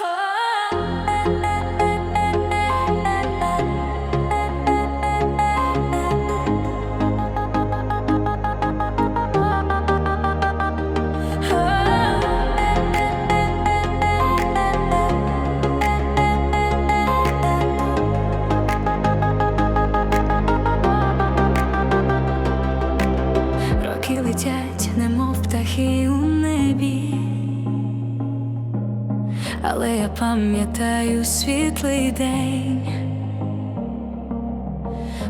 Oh. Але я пам'ятаю світлий день,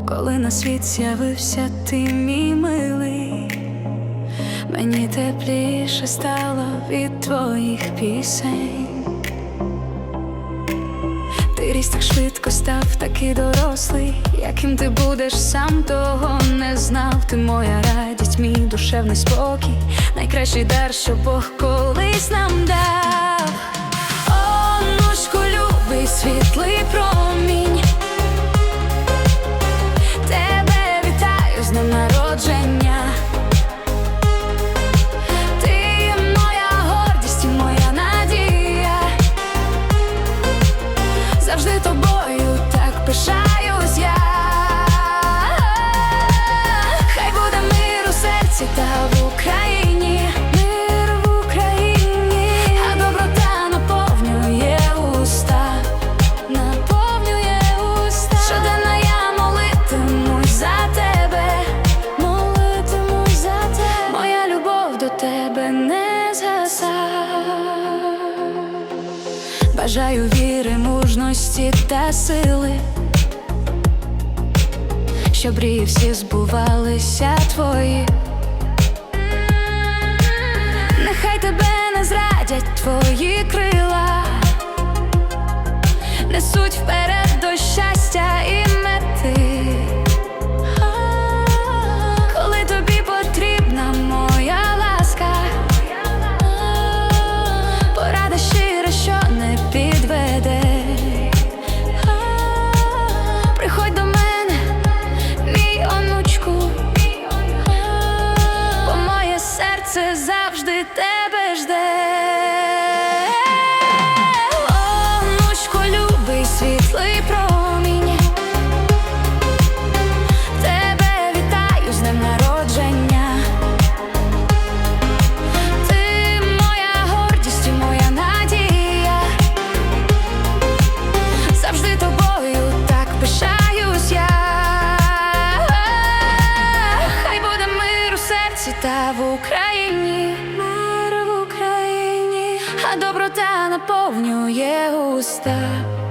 коли на світ з'явився ти, мій милий, мені тепліше стало від твоїх пісень. Ти ріс так швидко став, такий дорослий, яким ти будеш, сам того не знав. Ти моя радість, мій душевний спокій, найкращий дар, що Бог колись нам дав. Світлий промінь. Тебе вітаю з днем народження. Ти моя гордість моя надія. Завжди тобою так пишаюсь я. Хай буде мир у серці Бажаю віри, мужності та сили, щоб мрії всі збувалися твої. Нехай тебе не зрадять твої крила, несуть вперед тебе жде. Онучко, любий світлий промінь. Тебе вітаю з днем народження. Ти моя гордість і моя надія. Завжди тобою так пишаюсь я. Хай буде мир у серці та в Україні, доброта наповнює уста.